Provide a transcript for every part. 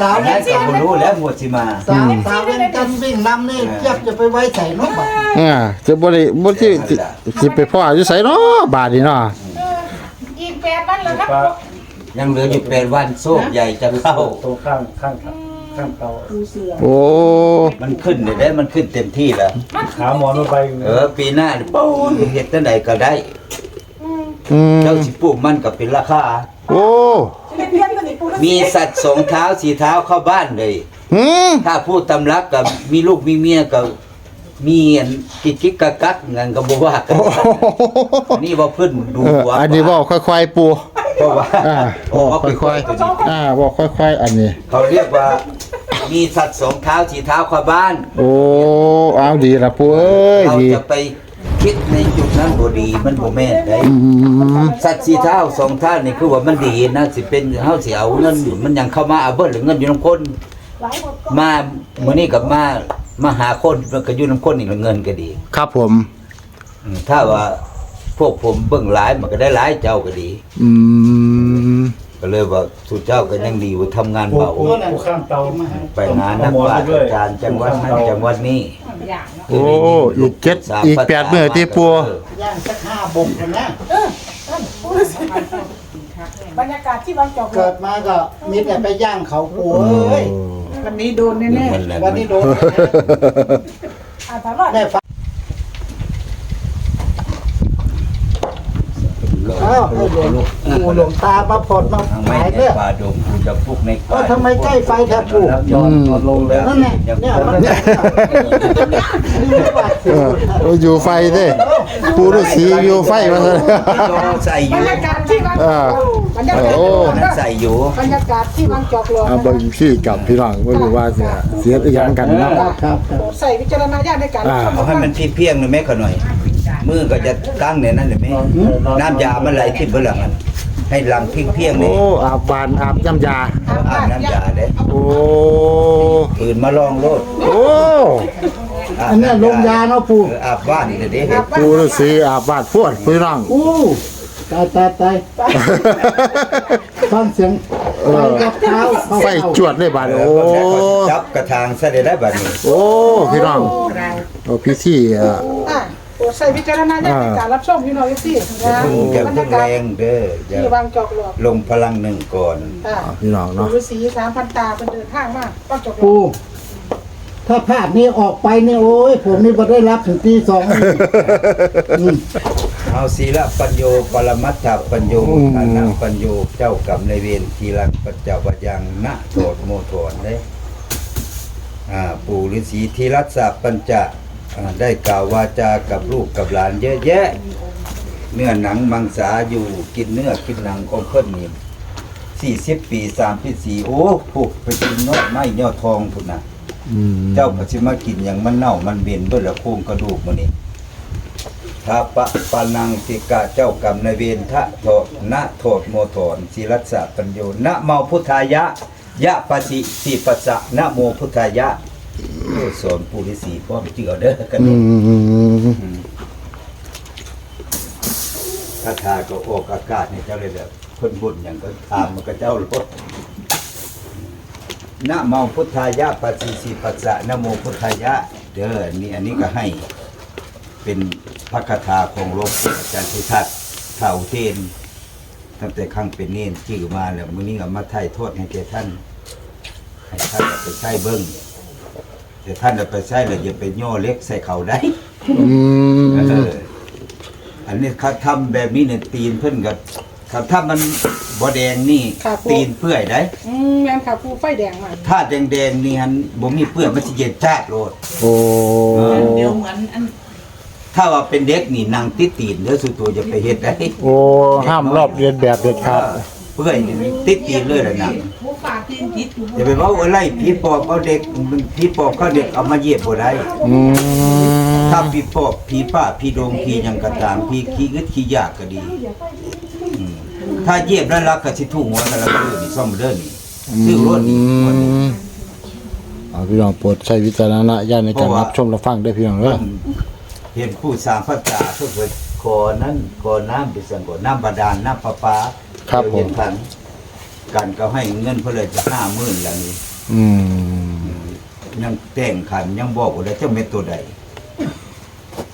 สาวอันนั้นก็บ่รู้แล้วหมดสิมาสาวสาวเป็นกันวิ่งนำนี่เทียบจะไปไว้ใส่นกบ่อ่าจะบ่ได้บ่สิสิสิไปพ่ออยู่ไสเนาะบาดนี้เนาะอีกแปดวันแล้วครับปลายังเหลืออยู่แปดวันโชคใหญ่จะเข้าตัวข้างข้างข้างเตาโอ้มันขึ้นได้ได้มันขึ้นเต็มที่แล้วขาหมอนลงไปเออปีหน้านี่ปูนเฮ็ดจังไดก็ได้อืมเจ้าสิปลูกมันก็เป็นราคาโอ้ มีสัตว์สองเท้าสี่เท้าเข้าบ้านเลย หืมถ้าพูดตำรักกับมีลูกมีเมียกับมีอันกิกกิกกักกักงั้นก็บ่ว่ากันนี่ว่าเพิ่นดูเออหัวอันนี้บอกค่อยๆปู เพราะว่าอ่าโอ้บอกเขาค่อยๆอ่าบอกค่อยๆ อันนี้เขาเรียกว่า มีสัตว์สองเท้าสี่เท้าเข้าบ้าน โอ้เอาดีละปูเอ้ยเราดี จะไป คิดในจุดนั้นบ่ดีมันบ่แม่นได้อืมสัตว์สี่เท้าสองเท้านี่คือว่ามันดีนะสิเป็นเฮาสิเอาเงินมันยังเข้ามาเอาเบิดหรือเงินอยู่นำคน มามื้อนี้กับมามาหาคนมันก็อยู่นำคนนี่ละเงินก็ดีครับผม อืมถ้าว่าพวกผมเบิ่งหลายมันก็ได้หลายเจ้าก็ดี อืม ก็เลยว่าสุเจ้าก็ยังดีว่าทำงานปูเบาปูปูข้างเตาไปงานนักว่าอาจารย์จังหวัดนั้นจังหวัดนี้โอ้อีกเจ็ดอีกแปดมื้อที่ปูย่างสักห้าบกกันนะบรรยากาศที่บางจอกเกิดมาก็มีแต่ไปย่างเขาปูเอ้ยวันนี้โดนแน่มันแหละวันนี้โดนๆอ่าตลอดได้ฟัง อ้าวให้หลวงปู่หลวงตามาผลมาทางไม่หายในเด้อป่าดงกูจะพุกในเออทำไมใกล้ไฟแทบปลูกแล้วย้อนย้อนลงแล้วนั่นแหละเนี่ยมันเนี่ยนี่ไม่บาดเจ็เอบออยู่ไฟเด้ปูฤาษีอยู่ไฟว่าซั่นใส่อบรยู่รยากาศที่บางจอ่าอกบรรยากาศโอ้นั่นใส่อยู่บรรยากาศที่บางจอกหลวงเอาเบิ่งพี่กับพี่น้องบ่รู้ว่าเสียเสียอีหยังกันเนาะครับครับโปรดใส่วิจารณญาณในการรับชมเอาให้มันเพียงๆหน่อยแม่ขอหน่อย มือก็จะตั้งในนั้นเลยแม่น้ำยามันไหลขึ้นเบื้องหลังมันให้ลำเพียงๆโอ้นี่อาบบานอาบน้ำยา อาบน้ำยาเด้โอ้อื่นมาลองโลดโอ้อันเนี้ยลงยาเนาะปู่เอออาบบ้านนี่เด้ปูฤาษีอาบบาดพวดพี่น้องอู้ตายตายตายฟังเสียงไฟกับเท้าเข้าไฟจวดเลยบาดเอโอ้อคนแรกก็จับกระทางซะได้ได้บัดนี้โอ้พี่น้องโอ้พี่ที่เอ่ออ่า โปรดใส่วิจารณญาณในการรับชมพี่น้องที่นะเก็บบรรทุยากกาแรศงเด้ออย่าที่บางจอกหลวงลงพลังหนึ่งก่อนอ่าพี่น้องปู่เนาะฤาษีสามพันตาเป็นเดินทางมากบางจอกหลวงปู่ถ้าภาพนี้ออกไปเนี่ยโอ้ย ผมนี่บ่ได้รับถึงตีสองอืมเอาศีลปัญโยปรมัตถปัญโยฐานะปัญโยเจ้ากรรมในายเวรทีรังปัจจวัยังนะโทษโมโทนเด้อ่าปู่ฤาษีทีรัสสะปัญจะ อ่าได้กล่าววาจากับลูกกับหลานเยอะแยะ เนื้อหนังมังสาอยู่กินเนื้อกินหนังของเพิ่นนี่สี่สิบปีสามปีสี่โอ้ผูกไปกินเนาะไม้ยอดทองพุ่นนะอืมเจ้าก็สิมากินอย่างมันเน่ามันเบ็นเบิดละโครงกระดูกมันนี่ถ้าปะปานังติกะเจ้ากรรมนายเวรทะโทนะโทษโมโทนศิรัสสะปัญโยนะเมาพุทธายะ ยะปะสิสิปัสสะนะโมพุทธายะโอ้ สอนปุริสีพ่อไปจือเอาเด้อกันอืนี่มคาถาก็ออกอากาศให้เจ้าเลยแบบคนบุญอย่างก็ตามมันก็เจ้าลดนะเมาพุทธายะปะสิสิปัสสะนะโมพุทธายะ เด้ออันนี้อันนี้ก็ให้ เป็นพระคาถาของหลวงปู่อาจารย์พิทักษ์เท่าเทนตั้งแต่ครั้งเป็นเนนชื่อมาแล้วมื้อนี้ก็มาไถ่โทษให้แก่ท่านให้ท่านเอาไปใช้เบิ้ง แต่ท่านเอาไปใช้แล้วอย่าไปย่อเล็กใส่เขาได้อืมเอออันนี้เขาทำแบบนี้เนี่ยตีนเพิ่นกับเขาถ้ามันบ่แดงนี่ครับผม ตีนเปื่อยได้ อืมแมนค่ะปูไฟแดงมาถ้าแดงๆนี่ฮันบ่มีเปื่อยมันสิเย็นจ้าดโลด โอ้เดี๋ยวเหมือนอันถ้าว่าเป็นเด็กนี่นั่งติดตีนเด้อสุตัวจะไปเฮ็ดได้โอ้ห้ามรอบเรียนแบบเด็ดขาดเปื่อยนี่ติดตีนเลยล่ะนะ ผู้ฝากตีนจิตอยู่อย่าไปเว้าว่าไล่ผีปอบเอาเด็กมันผีปอบเขาเด็กเอามาเหยียบบ่ได้อืมถ้าผีปอบผีป้าผีโดงผีหยังก็ตามผีขี้อึดขี้ยากก็ดีอืมถ้าเหยียบแล้วรักก็สิถูกหัวกันแล้วก็นี่ซ่อมเด้อนี่ซื้อรถนี่วันนี้ เอาพี่น้องโปรดใช้วิจารณญาณในการรับชมรับฟังด้วยพี่น้องเด้อเห็นผู้สร้างพระจ่าเพื่อเปิดขอนั้นขอน้ำไปสั่งขอน้ำบาดาลน้ำประปาครับผเห็มนพัน กันก็ให้เงินเพื่อเลยจะห้าหมื่นแล้วนี่อืมยังแต่งขันยังบอกว่าเจ้าเม็ดตัวใด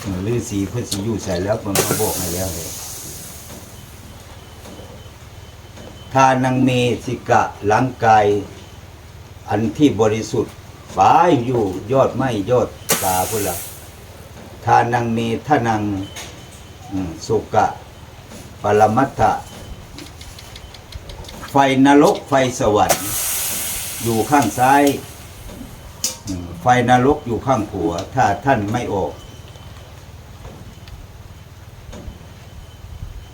เออฤาษีเพื่อสิอยู่ใส่แล้วมันมาบอกให้แล้วเลยทานังเมสิกะหลังกาย อันที่บริสุทธิ์ฝายอยู่ยอดไม้ยอดตาพุ่นละทานังเมทานังอืมสุกะปรมัตถะ ไฟนรกไฟสวรรค์ อยู่ข้างซ้าย ไฟนรกอยู่ข้างขวาถ้าท่านไม่ออก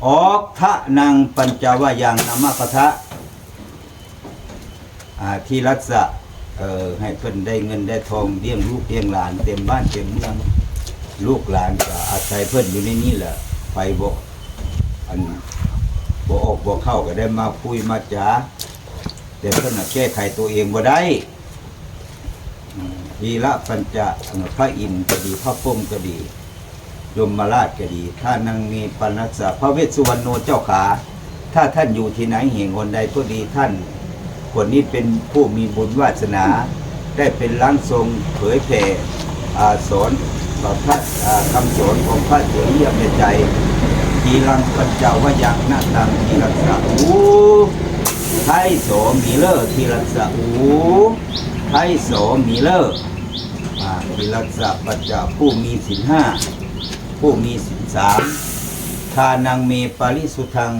ออกทะนังปัญจวายังนามะปะทะที่รักษะให้เพิ่นได้เงินได้ทองเลี้ยงลูกเลี้ยงหลาน เต็มบ้านเต็มเมืองลูกหลานก็อาศัยเพิ่นอยู่ในนี้แหละไฟบ่อัน บ่ออกเข้าก็ได้มาคุยมาจาแต่เพิ่นน่ะแก้ไขตัวเองบ่ได้วีระปัญจะพระอินทร์ก็ดีพระพรหมก็ดียมราชก็ดี ถ้านังมีปนัสสะพระเวสสุวรรณโนเจ้าขา ถ้าท่านอยู่ที่ไหนเหงคนใดก็ดีท่านคนนี้เป็นผู้มีบุญวาสนา ได้เป็นล้างทรงเผยแผ่สอนพระคำสอนของพระเถรียมในใจ ทีรังปัญจวยังนาตังทีรักษาอูไทยโสมีเลอทีรักษาอูไทยโสมีเลออ่าทีรักษาปัญจผู้มีสินห้าผู้มีสินสามทานังเมปาริสุทัง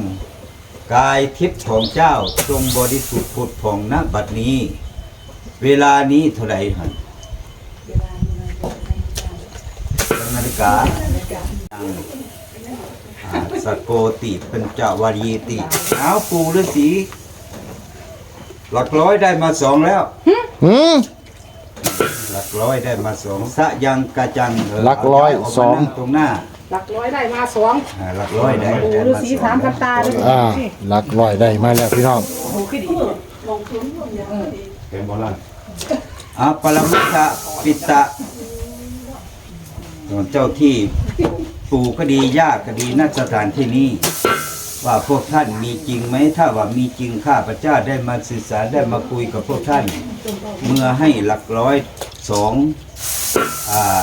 กายทิพย์ของเจ้าจงบริสุทธิ์ผุดผ่องณบัดนี้ เวลานี้เท่าไหร่หันนาฬิกาอ่า สกโกติเป็นจาวารีติเอาปูฤาษีหลักร้อยได้มาสองแล้ว หืม หลักร้อยได้มาสองสะยังกะจังเหลักร้อยเาย้าสองมานั่ตรงหน้าหลักร้อยได้มาสองอ่าหลักร้อยได้โอ้ได้ฤามาษีสอสามงพันตาเลยอ่าหลักร้อยได้มาแล้วพี่น้อง โอ้ขึ้นดีเป็นโบราณอาปรมัตถปิตะเจ้าที่ ปู่ก็ดีย่าก็ดีณสถานที่นี้ว่าพวกท่านมีจริงไหมถ้าว่ามีจริงข้าพเจ้าได้มาสื่อสารได้มาคุยกับพวกท่าน เมื่อให้หลักร้อยสองอ่า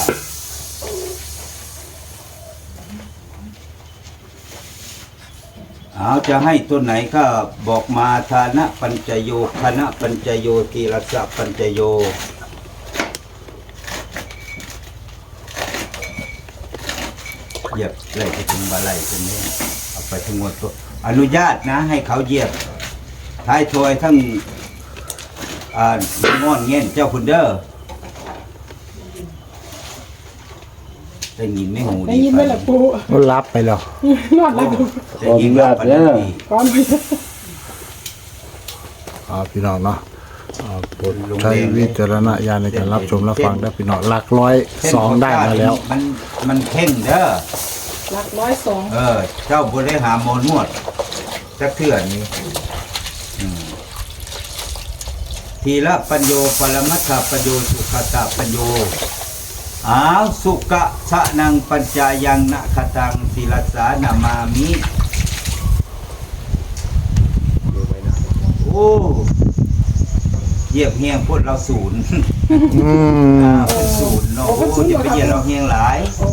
เอาจะให้ตัวไหนก็บอกมาทานะปัญจโยคณะปัญจโยกีรสะปัญจโย เหยียบไล่ไปถึงบาไล่ตรงนี้เอาไปทั้งหมดตัว อนุญาตนะ ให้เขาเหยียบท้ายทอยทั้งอ่างอนเงี้ยนเจ้าคุณเด้อได้ยินไหม่หูได้ยินไหมล่ะปูมันรับไปแล้วนอนแล้วปูได้ยินรับปฏิทินก่อนไปอ่าพี่น้องเนาะอ่า โปรดใช้วิจารณญาณในการรับชมรับฟังได้พี่น้องหลักร้อยสองได้มาแล้ว มันมันเพ่งเด้อหลักร้อยสองเออ เจ้าบริหารโมนวดจักเถื่อนนี้อืมทีละปัญโยปรมัตถปัญโยสุขตาปัญโยอ้าวสุกะชะนังปัญจายังนะคตังศิลสานามามิ โอ้ เหยียบเฮียงพวกเราศูนย์อืมอ่าเป็นศูนย์เนาะโอ้จะไปเหยียบเราเฮียงหลายโอ้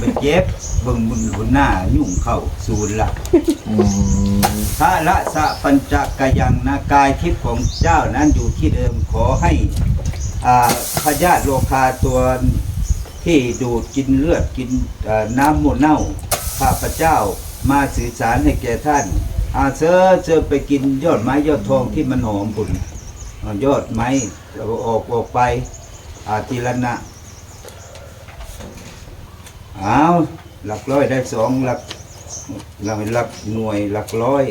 เป็นเจ็บเบิ่งบนบนหน้ายุ่งเข้าศูนย์ละอืมพระละสะปัญจกยังนากายทิพย์ของเจ้านั้นอยู่ที่เดิมขอให้อ่าพญาติโลคาตัวที่ดูดกินเลือดกินเอ่อน้ำหมดเน่าข้าพเจ้ามาสื่อสารให้แก่ท่านอาเซอเจอไปกินยอดไม้ยอดทองที่มันหอมบุญ ยอดไม้เราออกออกไปอาทีละนะเอาหลักร้อยได้สองหลักหลักหลักหน่วยหลักร้อย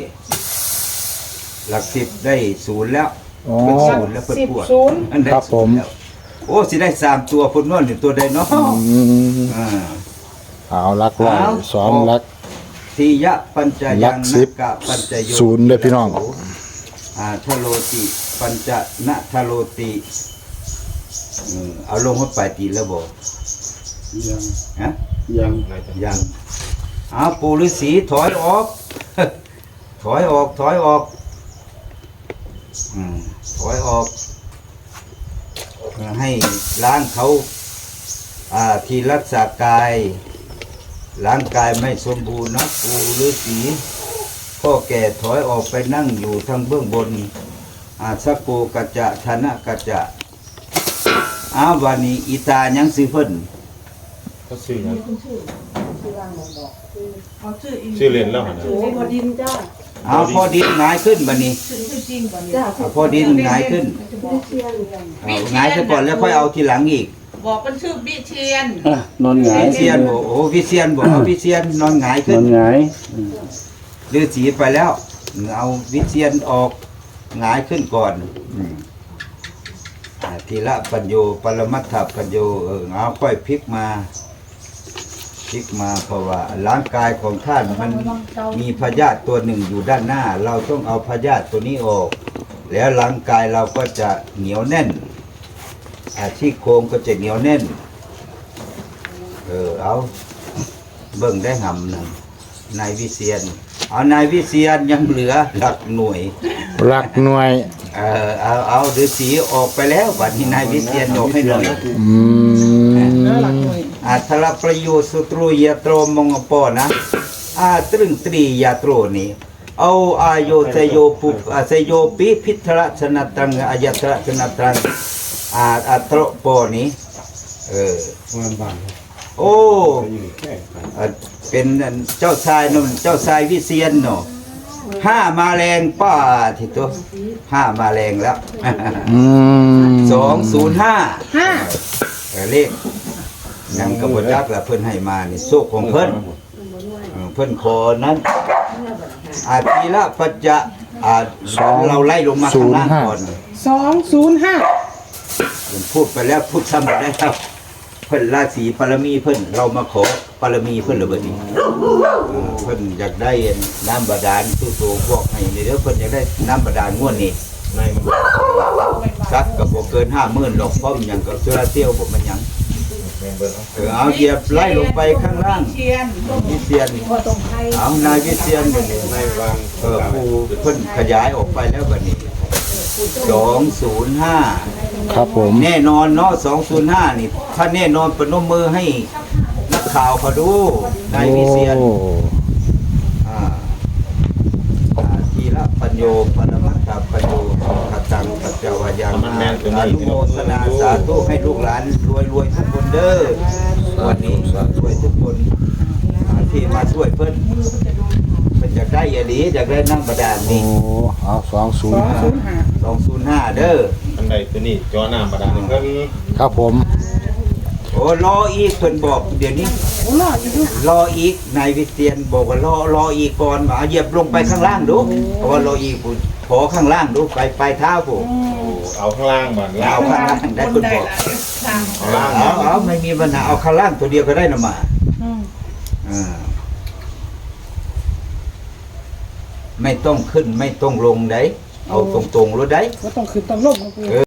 หลักสิบได้ศูนย์แล้วอ๋อ เป็นศูนย์แล้วเพิ่นสิบปวดศูนย์ อันได้ครับศูนย์ผมแล้วโอ้สิได้สามตัวพุ่นนวลหนึ่งตัวใดเนาะอืมอ่า เอาหลักร้อยเอา สองหลัก ทียะปัญจหลัยังกสินับกกะปัญจโยศูนย์เด้อพี่น้อง อ่าทะโลติ ปัญจนะทะโลติอืมเอาลงเข้าไปตีแล้วบอกยังฮะยังยังเอาปูฤาษีถอยออก ถอยออก ถอยออกอืมถอยออกเพื่อให้ล้างเขาอ่าที่รักษากายร่างกายไม่สมบูรณ์นะปูฤาษี พ่อแก่ถอยออกไปนั่งอยู่ทางเบื้องบนอาสกโกกัจจะธนะกัจจะอาวานีอิตายังสิเพิ่นก็ซื้อนะเอาชื่ออีชื่อเรียนแล้วหั่นน่ะโอ้พอดินจ้าเอาพอดินหงายขึ้นบัดนี้ชื่อจริงก่อนจ้าเอาพอดินหงายขึ้นเอาหงายซะก่อนแล้วค่อยเอาทีหลังอีก บอกมันชื่อบิเชียนอะนอนหงายวิเชียนบอกโอ้วิเชียนบอกเอาวิเชียนนอนหงายนขึ้อนนหงาย ฤาษีไปแล้ว เอาวิเชียนออกหงายขึ้นก่อนอาทีละปัญโยปรมัตถปัญโยเออเอาค่อยพลิกมาพลิกมาเพราะว่าร่างกายของท่านมันมีพยาธิตัวหนึ่งอยู่ด้านหน้า เราต้องเอาพยาธิตัวนี้ออก แล้วร่างกายเราก็จะเหนียวแน่นอาที่โครงก็จะเหนียวแน่น เออเอาเบิ่งได้หำหนึ่งนายวิเชียน เอานายวิเชียนยังเหลือหลักหน่วย หลักหน่วย เออเอาเอาฤาษีออกไปแล้วบัดนี้นายวิเชียนออกให้หน่อยอืมอาทละประโยชน์สุตรูยาโตรมงปอนะอาตรึงตรียาโตรนี้เอาอายโยเสโยปุอาเสโยปิพิทระชนะตรังอายตระชนะตรังอาอัตรปอนี้เออ โอ้เอ่อเป็นเจ้าชายนุ่นเจ้าชายวิเชียนเนาะห้ามาแรงป้าที่ตัวห้ามาแรงแล้วอืมสองศูนย์ห้าห้าเออเลขยังกระบจักละเพิ่นให้มานี่โชคของเพิ่นเออเพิ่นขอนั้นอาทีละปัจจะอาเราไล่ลงมาข้างล่างก่อนสองศูนย์ห้าผมพูดไปแล้วพูดซ้ำไปแล้วครับ เพิ่นราศีปรมีเพิ่นเรามาขอปรมีเพิ่นระเบิดนี้เพิ่นอยากได้น้ำบาดาลตู้โตพวกให้นี่เด้อเพิ่นอยากได้น้ำบาดาลงวดนี้ในมันซักก็บ่เกิน50,000หรอกเพราะมันหยังก็โซลาร์เซลล์ผมมันยังเอาเออเอาเหยียบไล่ลงไปข้างล่างนวิเชียนเอานายวิเชียนนี่ในวางเออผู้เพิ่นขยายออกไปแล้วบัดนี้สองศูนย์ห้า ครับผม แน่นอนเนาะสองศูนย์ห้านี่ ถ้าแน่นอนประนมมือให้นักข่าวเขาดูนายวิเชียนโอ้อ่าอ่าทีละปัญโยปรมัตถปัญโยขตังปัจจวายังอานุโมทนาสาธุให้ลูกหลานรวยรวยๆทุกคนเด้อวันนี้รวยทุกคนอ่าที่มาช่วยเพิ่นเพิ่นอยากได้อย่าดีอยากได้นั่งประดานโอ้นี่ เอาสองศูสนอย์งห้าศูนย์ห้า สองศูนย์ห้าเด้อ อันใดตัวนี้จอน้ำบาดาลเพิ่นครับผม โอ้รออีกเพิ่นบอกเดี๋ยวนี้โอ้รอดอยู่รออีกนายวิเชียนบอกว่ารอรออีกก่อนมาเหยียบลงไปข้างล่างดูเพราะว่ารออีกผมขอข้างล่างดูไปไปเท้าผมโอ้เอาข้างล่างบาดเอาข้างล่างได้คคุนณใดบอกละทางข้างล่างเอาเอาไม่มีปัญหาเอาข้างล่างตัวเดียวก็ได้นะมาอืมอ่าไม่ต้องขึ้นไม่ต้องลงได้เอาตรงๆรู้ได้ก็ต้องขึ้นต้องลงนะปูเออ